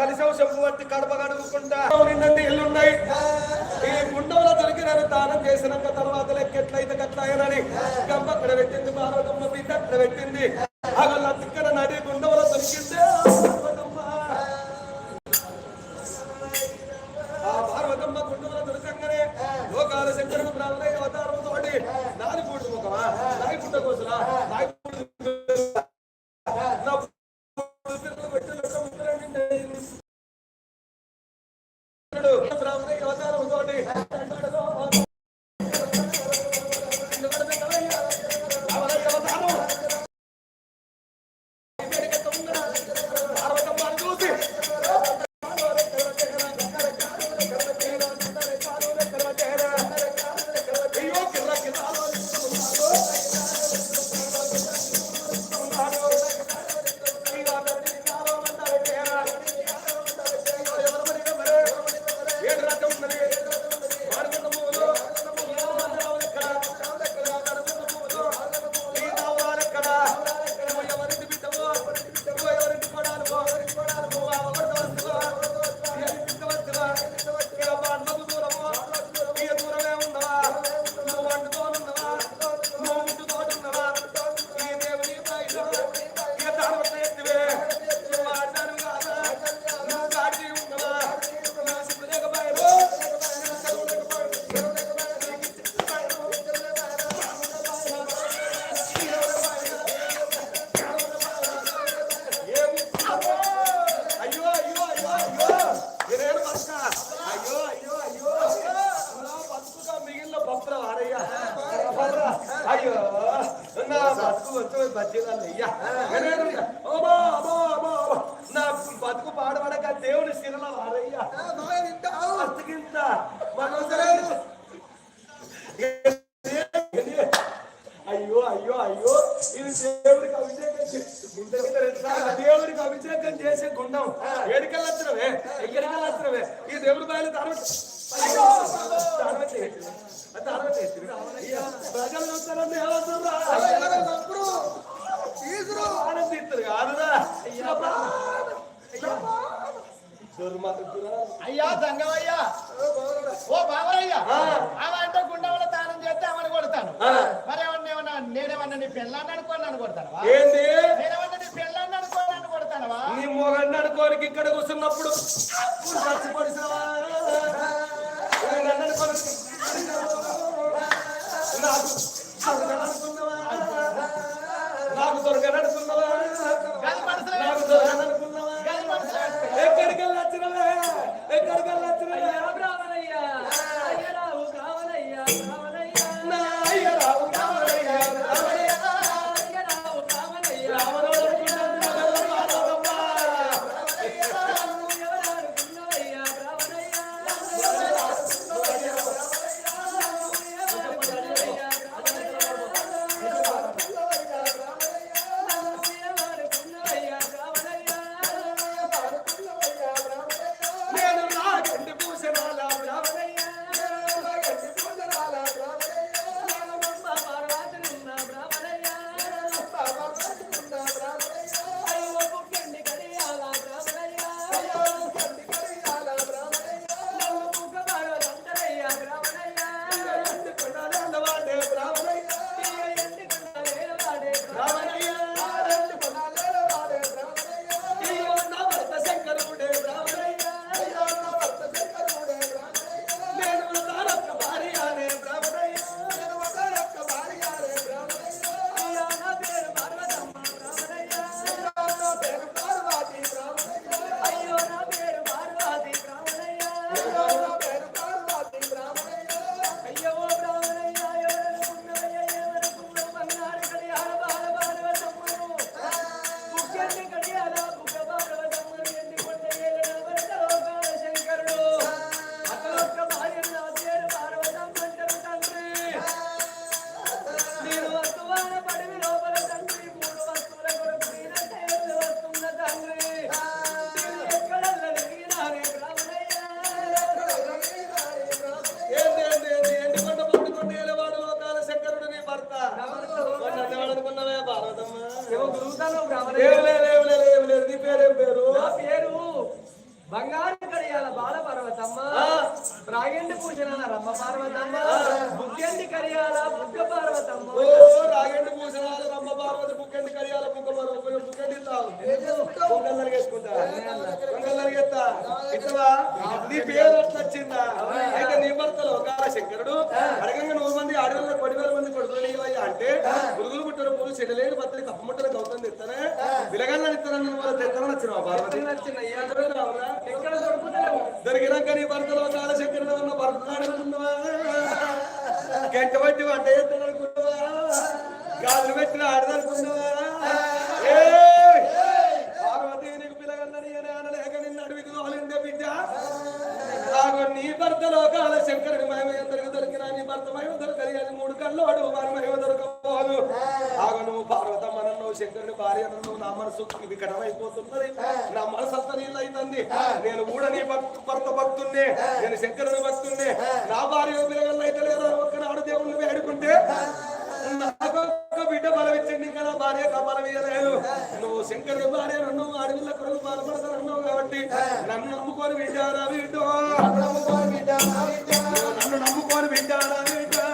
కలిసవ చెప్పు కడప కడుగుకుంటా. నిన్నటి ఇల్లున్నాయి. ఈ గుండంలో దొరికినాను దానం చేసినాక తర్వాత లెక్కెట్లయితే కట్టాయనని. అయినని గమ్మ అక్కడ పెట్టింది బాలకమ్మ బిడ్డ అక్కడ పెట్టింది 呀！来来来。ఇక్కడికి వస్తున్నప్పుడు చచ్చిపడిసిన దొరికినాక నీ భర్తలో కాల శంకరుడు ఉన్న భర్త అనుకున్నావా గంట బట్టి వంట చేస్తాను అనుకున్నావా గాజులు పెట్టిన ఆడదనుకున్నావా పార్వతి నీకు పిలగన్నని అని అనలేక నిన్ను అడవికి తోలిందే బిడ్డ. నీ భర్త లోకాల శంకరుడి మహిమ ఎందరికి దొరికినా నీ భర్త మహిమ దొరకని అని మూడు కల్లోడు వారి మహిమ దొరకపోదు ఆగో నువ్వు పార్వతమ్మ నన్ను శంకరుని భార్య నన్ను నా మనసు వికటమైపోతున్నది నా మనసు అంతా నీళ్ళు అవుతుంది నేను కూడా నీ భర్త భక్తున్నే. నేను శంకరుని భక్తున్నే. నా భార్య పిల్లగల్లో అయితే లేదా? ఒక్కనాడు దేవుణ్ణి వేడుకుంటే బిడ్డ బలం ఇచ్చింది కదా భార్య బలం ఇయ్యలేదు నువ్వు శంకరుని భార్య నన్ను అడవిలో కొడుకు బాధపడతానన్నావు కాబట్టి నన్ను నమ్ముకొని వింటారా వీటో నన్ను నమ్ముకొని వింటారా వీటో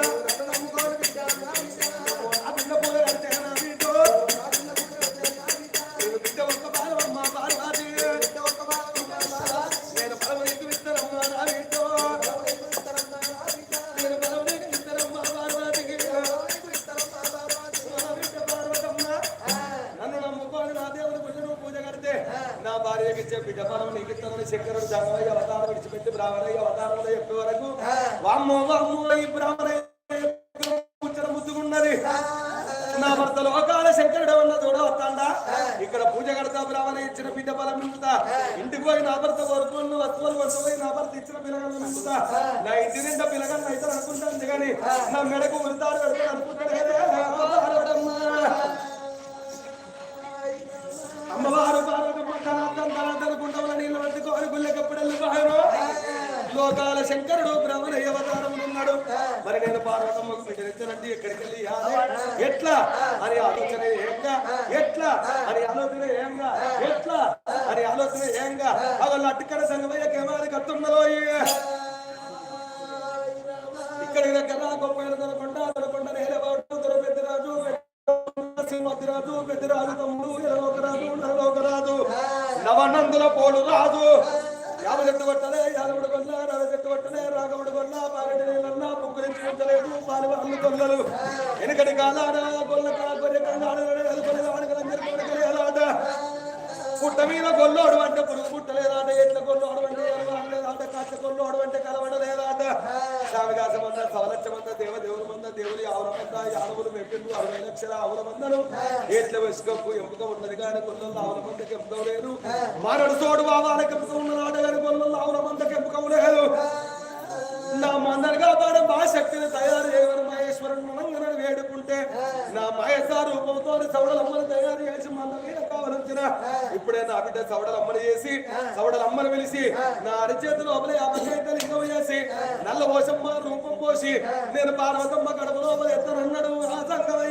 వామ్మో వామ్మో ఈ బ్రాహ్మణయ్య కూర్చొని ముద్దుకున్నది నా భర్త లోకాల శంకరుడు ఉన్న చూడ వస్తాడా. ఇక్కడ పూజ కడతా బ్రాహ్మణ ఇచ్చిన బిడ్డ బలం నింపుతా. ఇంటికి పోయి నా భర్త వరకున్న వస్తువులు వస్తువులు నా భర్త ఇచ్చిన పిల్లగాళ్ళు నింపుతా. నా ఇంటి నిండా పిల్లగాళ్ళు అయితే అనుకుంటాను కానీ నా మెడకు బిడ్డనిచ్చానంటే ఎక్కడికి వెళ్ళి? ఎట్లా? అని ఆలోచన ఏంగా? ఎట్లా? అని ఆలోచన ఏంగా? ఎట్లా? అని ఆలోచన ఏంగా? అవల్ల అట్టుకడ సంగమయ్య కేమాది కత్తున్నదో ఇక్కడి దగ్గర గొప్ప దొరకొండ దొరకొండ నేలబాటు దొర పెద్దరాజు సింహతిరాజు పెద్దరాజు తమ్ముడు ఎలలోకరాజు నరలోకరాజు నవనందుల పోలు రాజు. యాభై చెట్టు కొట్టలే యాదవుడు కొల్ల రవ చెట్టు కొట్టలే రాఘవుడు కొల్ల పారెడి నీళ్ళన్నా పుక్కురించి ఉంచలేదు పాలు వాళ్ళు కొల్లలు వెనుకటి కాలాడ గొల్ల గొర్రె కన్నాడు ఎలుకొని పుట్ట మీద గొల్లోడు అంటే పురుగు పుట్టలేదాట ఎట్ల గొల్లోడు అంటే ఎలవడలేదాట కాచ గొల్లోడు అంటే కలవడలేదాట. సామిదాసమంద సవలక్షమంద దేవదేవుల మంద దేవుని ఆవుల మంద యాదవులు మెప్పిండు అరవై లక్షల ఆవుల మందను ఎట్ల వెసుకప్పు ఎంపిక ఉన్నది కానీ గొల్లలో ఆవుల మందకి ఎంపిక లేదు మారడు తోడు బావాలకి ఎంపిక ఉన్నదాట కానీ గొల్లలో ఆవుల మందకి ఎంపిక లేదు రూపంతో సవడలమ్మని తయారు చేసి మన మీద కావలసిన ఇప్పుడే నా బిడ్డ సవడలమ్మని చేసి సవడలమ్మని పిలిచి నా అరిచేతి లోపల అపచేత లింగం చేసి నల్ల పోసమ్మ రూపం పోసి నేను పార్వతమ్మ కడుపు లోపల ఎత్తనన్నాడు ఆ సంగమయ్యా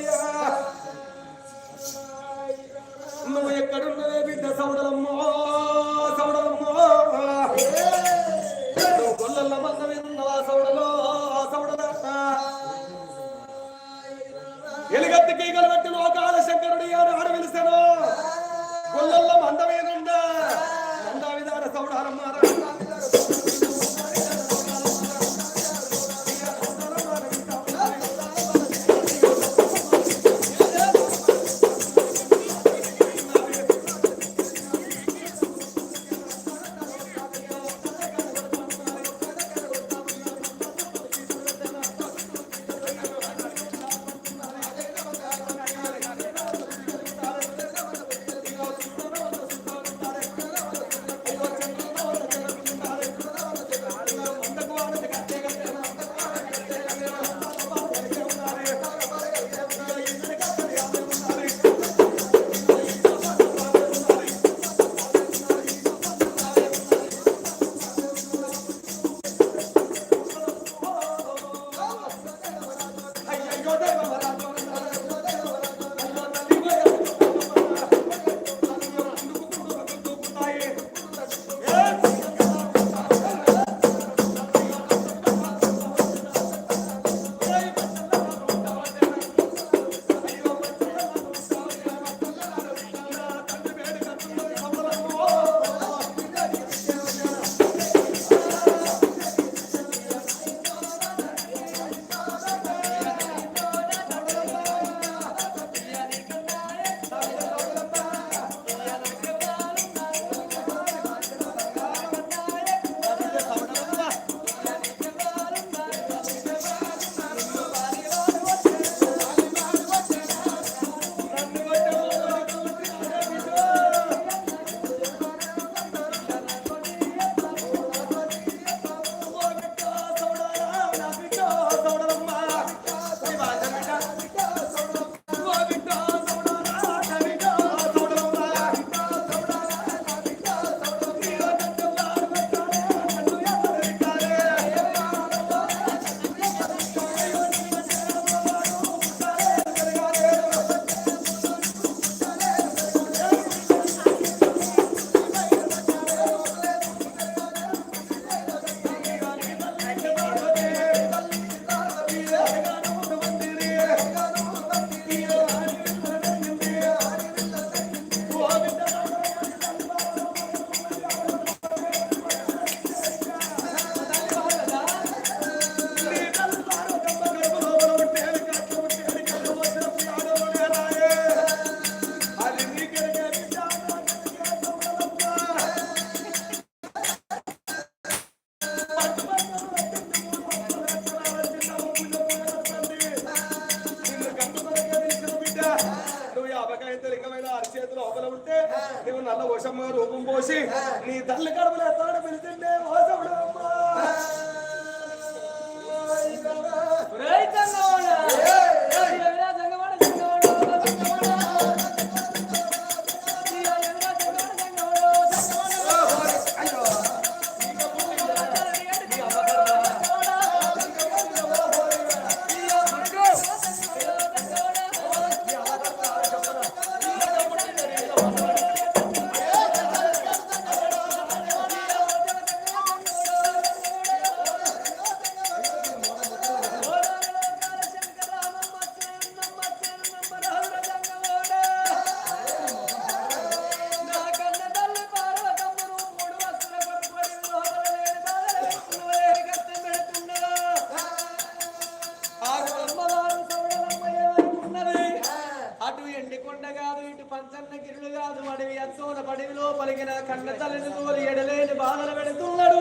అచ్చోన పడివిలో పలికిన కన్న తల్లిని తోలి ఎడలేని బాధలు పెడుతున్నాడు.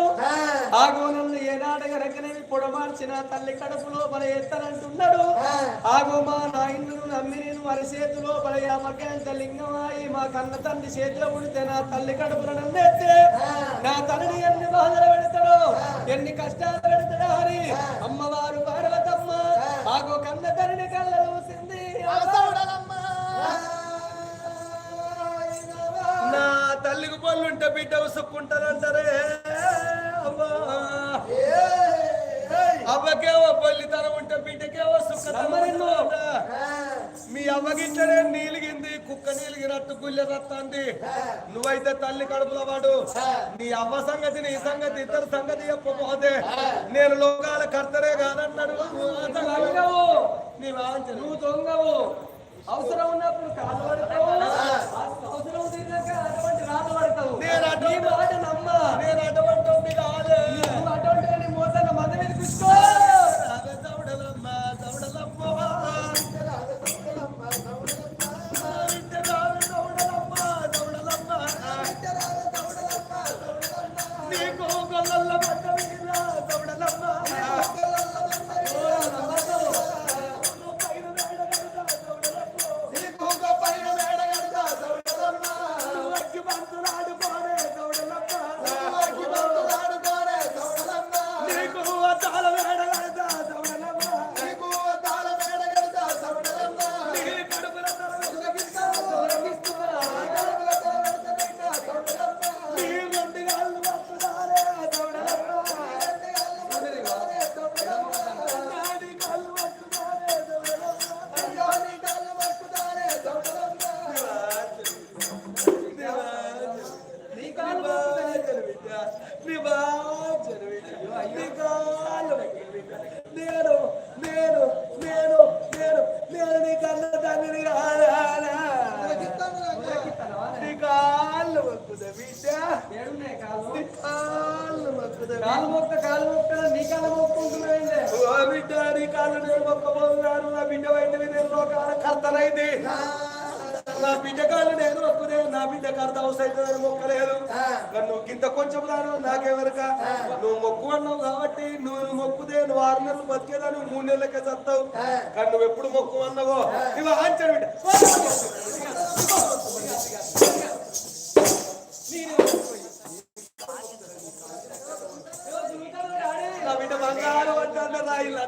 ఆ. గోనల్ని ఏనాడగా రకనేవి పొడమార్చిన తల్లి కడుపు లోపల ఎత్తనంటున్నాడు. ఆగో మా నాయన్ను నమ్మి నేను అరచేతు లోపల యామకంత లింగమాయి మా కన్న తండ్రి చేతిలో ఉడితే నా తల్లి కడుపుల నన్నెత్తే నా తల్లిని ఎన్ని బాధలు పెడతాడో ఎన్ని కష్టాలు పెడతాడో అని అమ్మవారు పళ్ళుంటే బిడ్డ ఉసుక్కుంటారంటారే? అవ్వా అవ్వకేవో పల్లితనం ఉంటే బిడ్డకేవో సుఖతమరిన్ను మీ అవ్వగిట్లనే నీలిగింది కుక్క నీలిగినట్టు గుళ్ళె రత్తాంది. నువ్వైతే తల్లి కడుపులో వాడు నీ అవ్వ సంగతి నీ సంగతి ఇద్దరు సంగతి చెప్పబోదే నేను లోకాల కర్తరే కాదన్నాడు నువ్వు దొంగవు. అవసరం ఉన్నప్పుడు కాలు ఇంత కొంచెం రాను నాకెవరక? నువ్వు మొక్కు అన్నావు కాబట్టి నువ్వు మొక్కుదే నువ్వు ఆరు నెలలు బతికేదా నువ్వు మూడు నెలలకే చస్తావు. కానీ నువ్వు ఎప్పుడు మొక్కు అన్నావో? ఇవి ఆంచరు బిడ్డ బిడ్డ బంగారం అంటే రాయిలు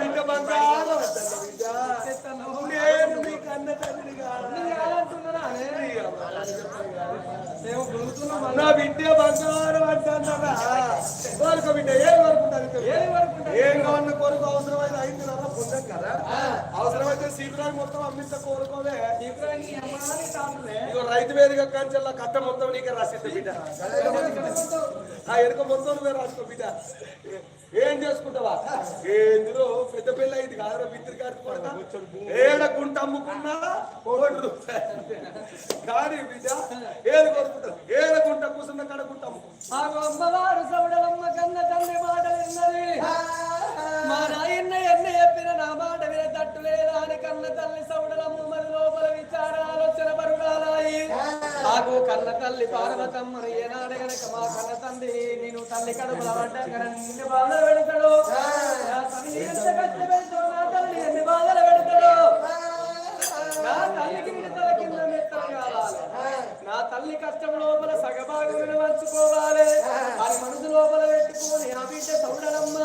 బిడ్డ బంగారం. నా బిడ్డ బంగారం అంటున్నారా కోరుకో బిడ్డ? ఏం కోరుకుంటారు ఏం కావాలన్న కోరుకో ఐదు నెలల పొందాం కదా. అవసరమైతే సీకురాలు మొత్తం అమ్మిస్తే కోరుకోలే ఇగో రైతు వేదిక కంచెల్లా కట్ట మొత్తం నీకే రాసిద్ది బిడ్డ. ఆ ఎనుక మొత్తం నువ్వే రాసుకో బిడ్డ. ఏం చేసుకుంటావా? ఏందిరో పెద్ద పిల్ల ఇది కాదురా మిత్రి గారి ఏడ గుంట అమ్ముకున్నా? కోటి రూపాయలు. కానీ బిడ్డ ఏది కొనుక్కుంటారు ఏడ గుంట కూర్చున్న కాడ గుంట అమ్మవారు సౌడలమ్మ కన్న తండ్రి మాటలు మా నాయన్న ఎన్న చెప్పిన నా మాట దాని కన్న తల్లి సౌడలమ్మ మన లోపల విచార ఆలోచన బరుడాలాయి నాకు కన్న తల్లి పార్వతమ్మ ఏనాడు గనక మా కన్న తండ్రి నేను తల్లి కడుపుల పడ్డాక నిన్ను బాధలు పెడతాడు. నా తల్లి ఎన్ని బాధలు పెడతాడు. నా తల్లికి నేను కింద మెత్తలు కావాలి. నా తల్లి కష్టం లోపల సగభాగం వినవర్చుకోవాలి వారి మనసు లోపల పెట్టుకొని ఆ బిడ్డ సౌడలమ్మ.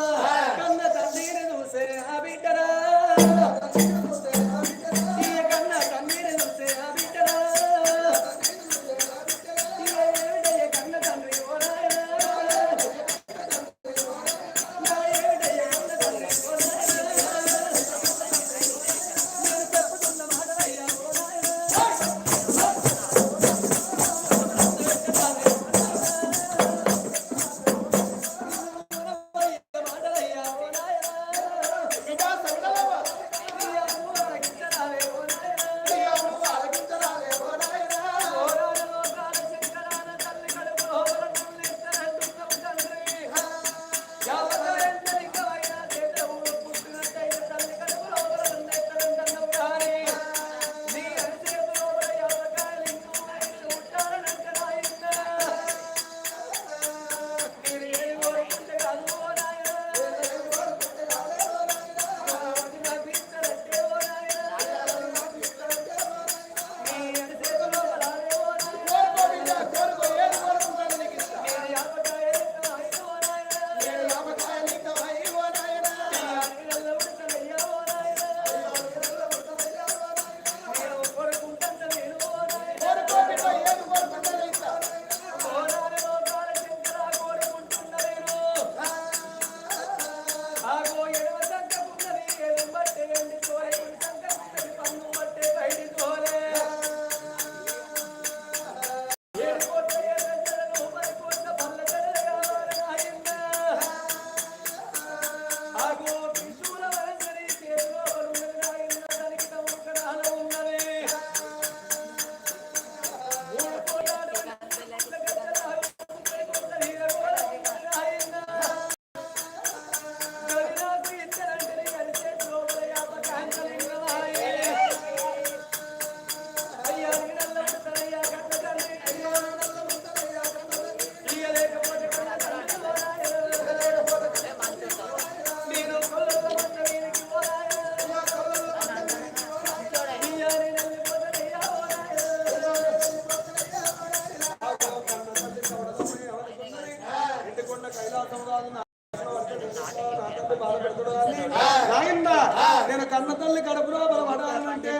నేను కన్న తల్లి కడుపులో బలపడాలంటే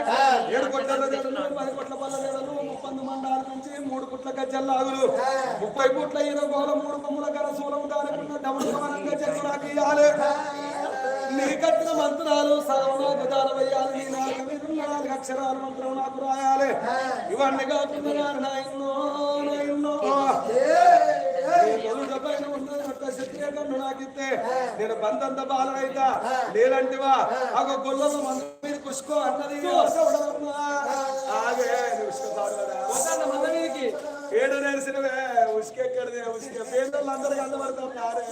ఏడు కొట్ల పది కొట్ల పల్ల జడలు ముప్పంది మండాల నుంచి మూడు కుట్ల గజ్జల్లాగులు ముప్పై కుట్ల ఇరవై గోల మూడు కొమ్ముల గల సూలం దానికున్న డబుల్ కమనంగా చెట్టు నాకు ఇయ్యాలి. నీ కట్టిన మంత్రాలు సగంలో గజాల వేయాలి నీ నాలుగు నాలుగు అక్షరాలు మంత్రం నాకు రాయాలి. ఇవన్నీ కాకుండా నాయన్నో నాయన్నో నేను బంధంత బాలనైతా లేదంటివా? ఒక గొల్లలో మంద మీద కుసుకో అన్నది ఆగే మంద మీదికి. ఏడు నేర్సినవే ఉసుకెక్కడిదే ఉసుకే పేదలు అందరికి అందబడతాం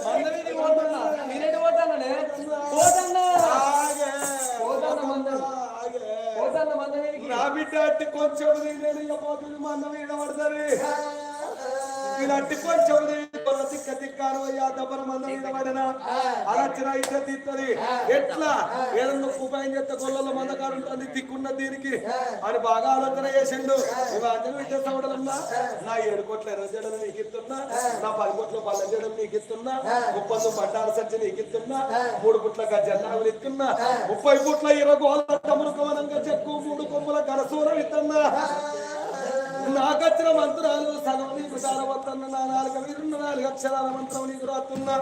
మంద మీదికి పోతున్నా. నేనేటి పోతాననే? పోతన్నా. ఆగే. పోతాన్న మంద. ఆగే. పోతాన్న మంద మీదికి. నా బిడ్డ అట్టి కొంచెం నేను ఇక పోతుంది మా అన్న మీద పడుతుంది. కొంచెం తిక్క తిక్కాను అయ్యా దబ్బర మంద మీద పడిన ఇద్దరు ఎట్లా? ఏదన్నా ఉపాయం చేస్తే గొల్లలో మందకాడు ఉంటుంది తిక్కున్న దీనికి. అని బాగా ఆలోచన చేసిండు. అంజలి విద్య సవడలన్నా నా ఏడు కోట్ల ఎర్ర జడలు నీకు ఇస్తున్నా నా పది కోట్ల పళ్ళ జడలు నీకు ఇస్తున్నా ముప్పందు బండాల సంచి నీకు ఇస్తున్నా మూడు పుట్ల గజ్జల్లాగులు ఇస్తున్నా. ముప్పై పుట్ల ఇరవై గోల తమరుకవనంగా చెక్కు మూడు కొమ్ముల గరసూరం ఇస్తున్నా. నాకచ్చిన మంత్రాలు సగం నీకు సారవత్తన్న నా నాలుగు మీరున్న నాలుగు అక్షరాల మంత్రం నీకు రాస్తున్నా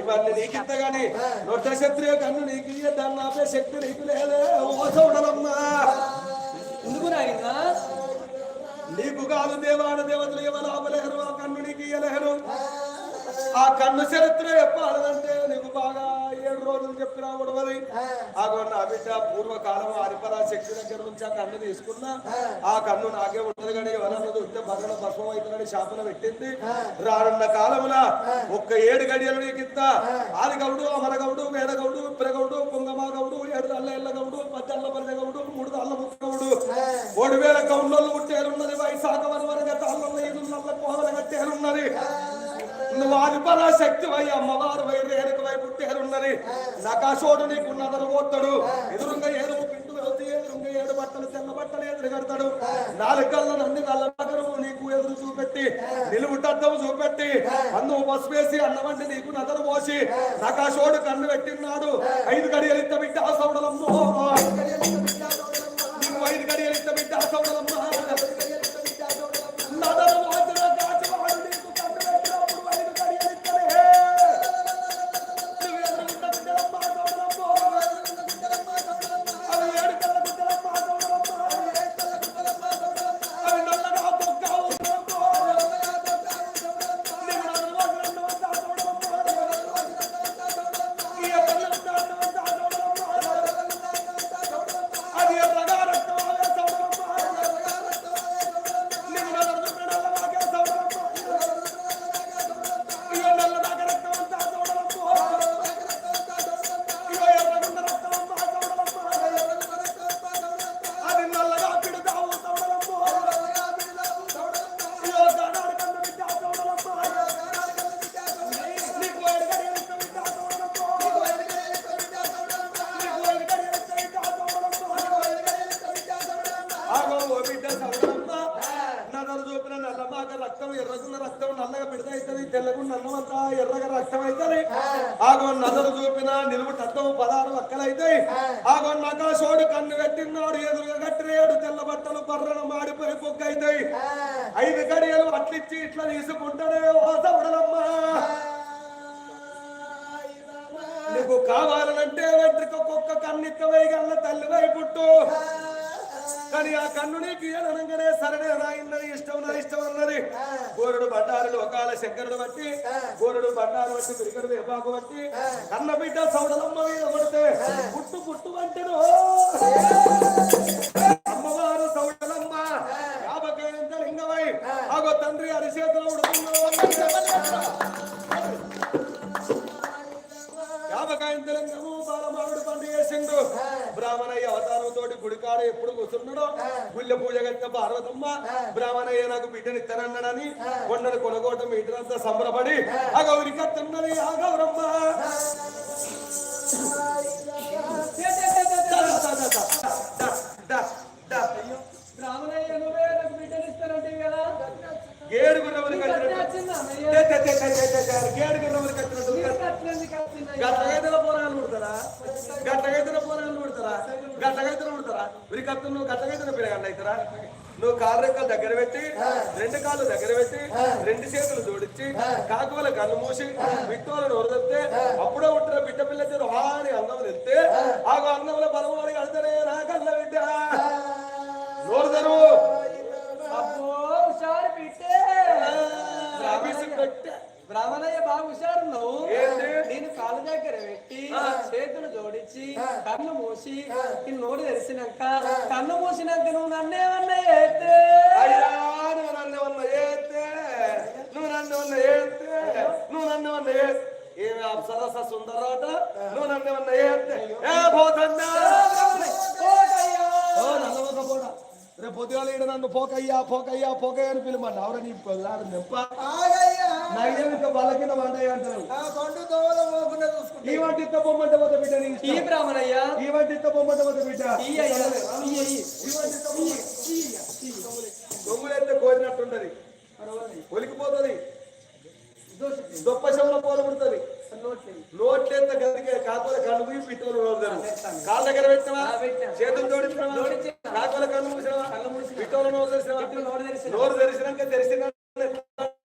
ఇవన్నీ నీకు ఇంతగాని. నొట్ట శత్రుయ కన్ను నీకు ఇయ్యద్దని ఆపే శక్తి నీకు లేదే. ఓ ఎందుకు నాయనా? నీకు కాదు దేవాడ దేవతలు ఎవరు ఆపలేరు ఆ కన్ను నీకు ఇయ్యలేరు ఆ కన్ను చరిత్ర చెప్పాలంటే నీకు బాగా ఏడు రోజులు చెప్పినా ఉడవది ఆగో నా బిడ్డ పూర్వకాలం హరిపరా శక్తి దగ్గర నుంచి ఆ కన్ను తీసుకున్నా. ఆ. కన్ను నాకే ఉంటది కానీ ఎవరన్నా ఉంటే భరణ భస్మం అవుతుందని శాపన పెట్టింది. రానున్న కాలముల ఒక్క ఏడు గడియలు నీకు ఇస్తా. ఆదిగౌడు అమరగౌడు వేడగౌడు విప్రగౌడు పొంగమా గౌడు ఏడు అల్ల ఎల్ల గౌడు పద్దల్ల పల్లె గౌడు మూడు అల్ల ముక్కగౌడు మూడు వేల గౌండోళ్ళు పుట్టేరున్నది వైశాఖ వరవరగ తాళ్ళ ఐదు నల్ల కోవల కట్టేరున్నది నువ్వు ఆదిపరా శక్తి వై అమ్మవారు వై రేరుకు వై పుట్టేరున్నది నకాశోడు నీకు నదరు పోతాడు ఎదురుంగా ఏడు పిండు వెళ్తే ఎదురుంగా ఏడు బట్టలు తెల్ల బట్టలు ఎదురు కడతాడు నాలుగు కళ్ళ నంది నల్ల నగరము నీకు ఎదురు చూపెట్టి నిలువుటద్దం చూపెట్టి అన్నం పసుపు వేసి అన్నం అంటే నీకు నదరు పోసి నకాశోడు కన్ను పెట్టినాడు ఐదు గడియలు ఇత్త బిడ్డ సౌడలమ్మో ఐదు గడియలు ఇత్త బిడ్డ సౌడలమ్మో నదరు రక్తం ఎర్రగున్న రక్తం నల్లగా అవుతుంది తెల్లగున్న అన్నమంతా ఎర్రగా రక్తం అవుతుంది ఆగో నదరు చూపిన నిలువు తత్వం పదాలు అక్కలైతాయి ఆగో నకాశోడు కన్ను పెట్టినాడు ఎదురుగా కట్టినేడు తెల్ల బట్టలు బర్రను మాడిపోయి పొక్క అవుతాయి ఐదు గడియలు అట్లిచ్చి ఇట్లా తీసుకుంటానే సౌడలమ్మ నీకు కావాలనంటే వెంట్రుక కుక్క కన్నిక్కవై గల్ల తల్లివై పుట్టు కానీ ఆ కన్ను నీకు ఇయ్యననగానే సరనే రాయిందని ఇష్టం నా ఇష్టం అన్నది. గోరుడు బండారు లోకాల శంకరుడు బట్టి గోరుడు బండారు బట్టి పిరికడు వేపాకు బట్టి కన్న బిడ్డ సౌడలమ్మ మీద పడితే పుట్టు పుట్టు వంటెను అమ్మవారు సౌడలమ్మ. యాభకేంత లింగమై. ఆగో తండ్రి అరిచేతులు యాభకాయంత లింగము బాలమావిడు పండు చేసిండు. తోటి గుడికాడ ఎప్పుడు కూర్చున్నాడో గుళ్ళె పూజ కట్టిన పార్వతమ్మ బ్రాహ్మణయ్య నాకు బిడ్డనిస్తానన్నాడని కొండను కొనగోట మీటరంతా సంబరపడి ఆ గౌరి కత్తున్నది ఆ గౌరమ్మ ఎవరు కట్టినట్టు? గట్టగైతుల పోరాలు పుడతారా గట్టగైతుల పోరాలు పుడతారా గట్టగైతులు పుడతారా ఉరికత్తు నువ్వు గట్టగైతుల పిల్లగండి అవుతారా? నువ్వు కాలు రెక్కలు దగ్గర పెట్టి రెండు కాళ్ళు దగ్గర పెట్టి రెండు చేతులు జోడించి కాకువల కన్ను మూసి విట్టోలను వరదత్తే అప్పుడే ఉంటున్న బిడ్డ పిల్ల చెరు హాని అందం తెస్తే ఆ. అందంలో బలవాడి కడతానే నా కళ్ళ బిడ్డ. నోరు తెరువు. పెట్టే. బ్రాహ్మణయ్య బాగా హుషారున్నావు? నేను కాళ్ళ దగ్గర పెట్టి చేతులు జోడించి కన్ను మూసి ఈ నోరు తెరిచినాక కన్ను మూసినాక నువ్వు నన్నేమన్నా చేస్తే. అయ్యా నువ్వు నన్ను ఏతే నువ్వు ఏతే నువ్వు నన్ను ఉన్న ఏతే ఏమి అప్సరస సుందరాట నువ్వు నన్ను ఉన్న ఏతే ఏ పోతన్నా పోకయ్యా. ఓ నల్లవక పోడా రేపు పొద్దుగాల నన్ను పోకయ్యా పోకయ్యా పోకయ్యా అని పిలమండి ఎవరు నీ నెప్ప ఇంకా వాళ్ళ కింద అంటారు ఈ వంటి బొమ్మంటే పోతే బిడ్డ నీ ఈ. బ్రాహ్మణయ్య. ఈ వంటి ఇత్త బొమ్మంటే పోతే బిడ్డ. ఈ దొంగులైతే కోరినట్టుంటది. ఒలికిపోతుంది. దొప్ప శంలో పోలబడుతుంది నోట్లెంత గదికే కాకుల కళ్ళు మూసి పిట్టోలు నోరుతారు కాళ్ళ దగ్గర పెట్టినవా. చేతులు జోడించినవా? జోడించినా. కాకుల కళ్ళు మూసినవా. పిట్టోలు నోరు తెరిచినవా? నోరు తెరిచినా. నోరు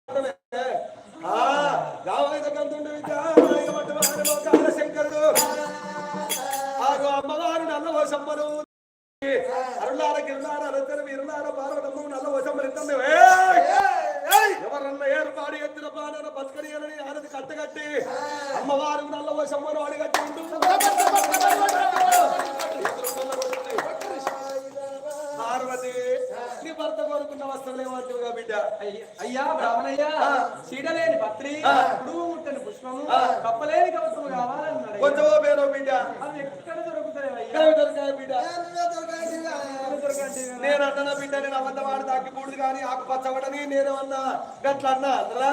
నేను అన్న బిడ్డ నేను అబద్ధం ఆడి తగ్గిపోడు కానీ ఆకుపచ్చ అవడని నేను అన్నా. గట్లా అన్నా అన్నరా?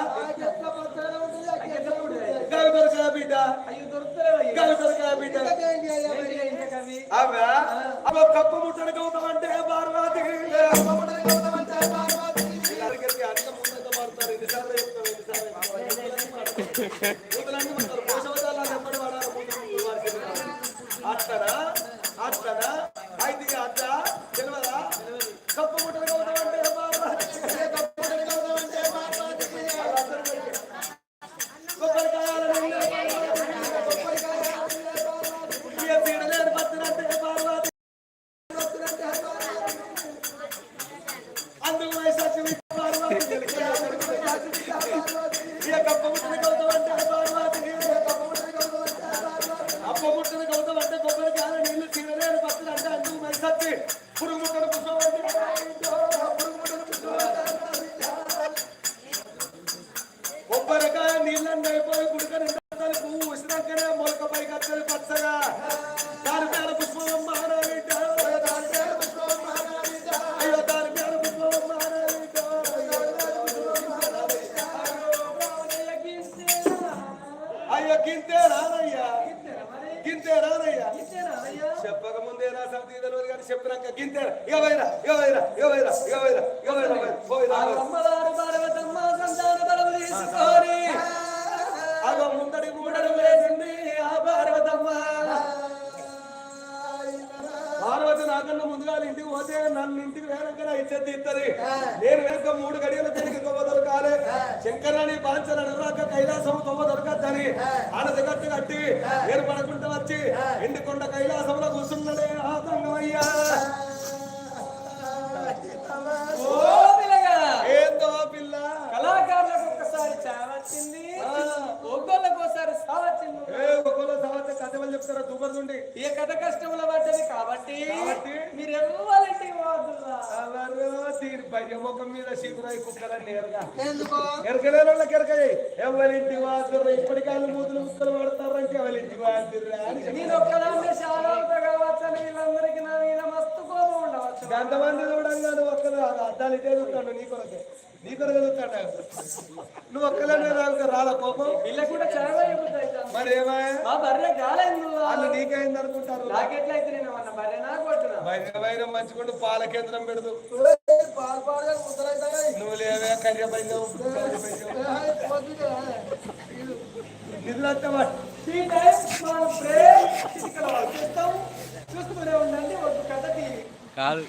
గవి దొరకదా బిడ్డ? గవి దొరకదా బిడ్డ? అవా? కప్పు ముట్టడి ముందు చెప్పినాక గింతే ఇక వైరా ఇక వైరా ఇక వైరా ఇక వైరా ఇక వైరా పోయిరా అమ్మవారు పార్వతమ్మ సంతాన బలము తీసుకొని. అగో ముందడి మూడడు వేసింది ఆ పార్వతమ్మ. పార్వతి నాకన్నా ముందుగా ఇంటికి పోతే నన్ను ఇంటికి వేరక్కడ ఇచ్చేది ఇస్తుంది నేను వెనక మూడు గడియల తిరిగి తొవ్వ దొరకాలి. శంకరాని పాంచల అనురాక కైలాసం తొవ్వ దొరకద్దని. ఆనదగట్టు కట్టి నేను పడకుండా వచ్చి ఎండికొండ కైలాసంలో చెప్తారా దుబ్బరుండి ఈ కథ కష్టముల పడ్డది కాబట్టి కాబట్టి మీరు ఎవరింటికి పోతున్నా ఎవరు దీని మీద శివురాయి కుక్కలని ఎందుకో? వాళ్ళకి ఎరకయ్యాయి ఎవరింటి వాదుర్రు? ఇప్పటికాళ్ళు మూతులు ముక్కలు పడతారంటే ఎవరింటి వాదుర్రా? అని నేను ఒక్కదాన్ని కావచ్చని వీళ్ళందరికీ నా మీద మస్తు కోపం ఉండవచ్చు. ఎంతమంది చూడంగా నువ్వు ఒక్కరు అద్దాలు ఇటే చూస్తాడు నీ కొరకే. నీ కొరకు చూస్తాడు నువ్వు ఒక్కలనే రాక రాల కోపం? వీళ్ళ కూడా చాలా మరి ఏమాయ మా బర్రె కాలేదు వాళ్ళు నీకైంది అనుకుంటారు నాకెట్లయితే నేను అన్న బర్రె నాకు కొట్టున్నా వైర వైరం మంచుకుంటూ పాల కేంద్రం పెడదు. నువ్వు లేవే కర్య పైన నిధులు ఈ ఒక కాదు.